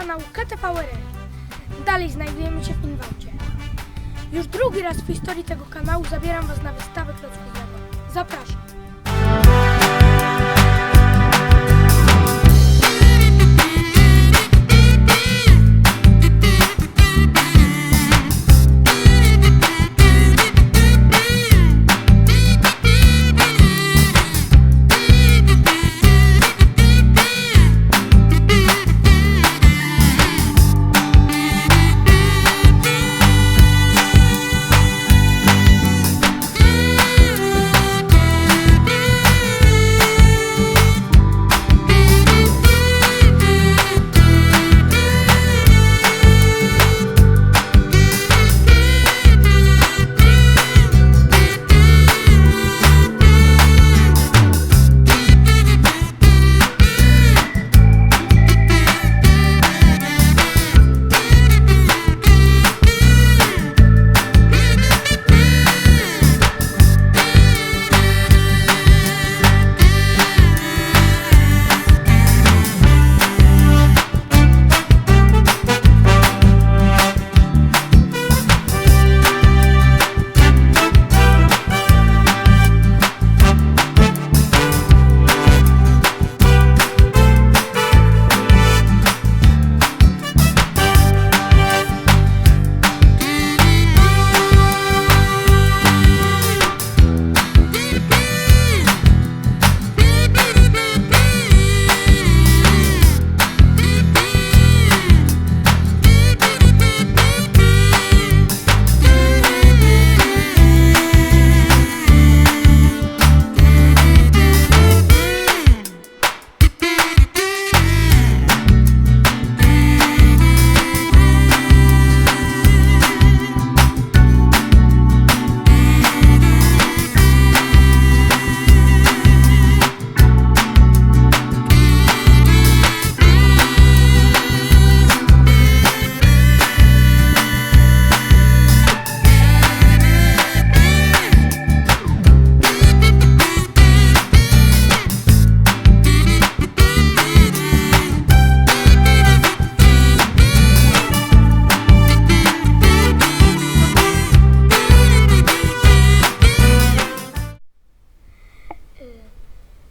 kanału KTVRL. Dalej znajdujemy się w Inwałcie. Już drugi raz w historii tego kanału zabieram Was na wystawę klocków Lego. Zapraszam.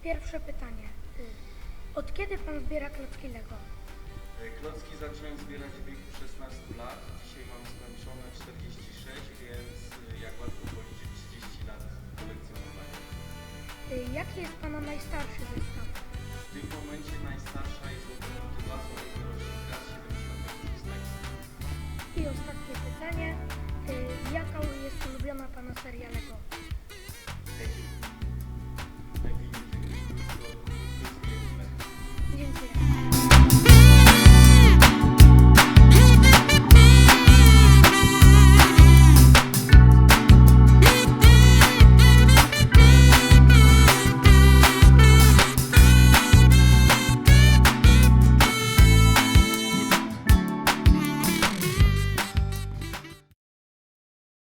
Pierwsze pytanie. Od kiedy pan zbiera klocki Lego? E, klocki zacząłem zbierać w wieku 16 lat. Dzisiaj mam skończone 46, więc e, jak łatwo policzyć 30 lat kolekcjonowania. E, jaki jest pana najstarszy zestaw? W tym momencie najstarsza jest motywacja mojego z 76. I ostatnie pytanie. Jaka jest ulubiona pana seria Lego?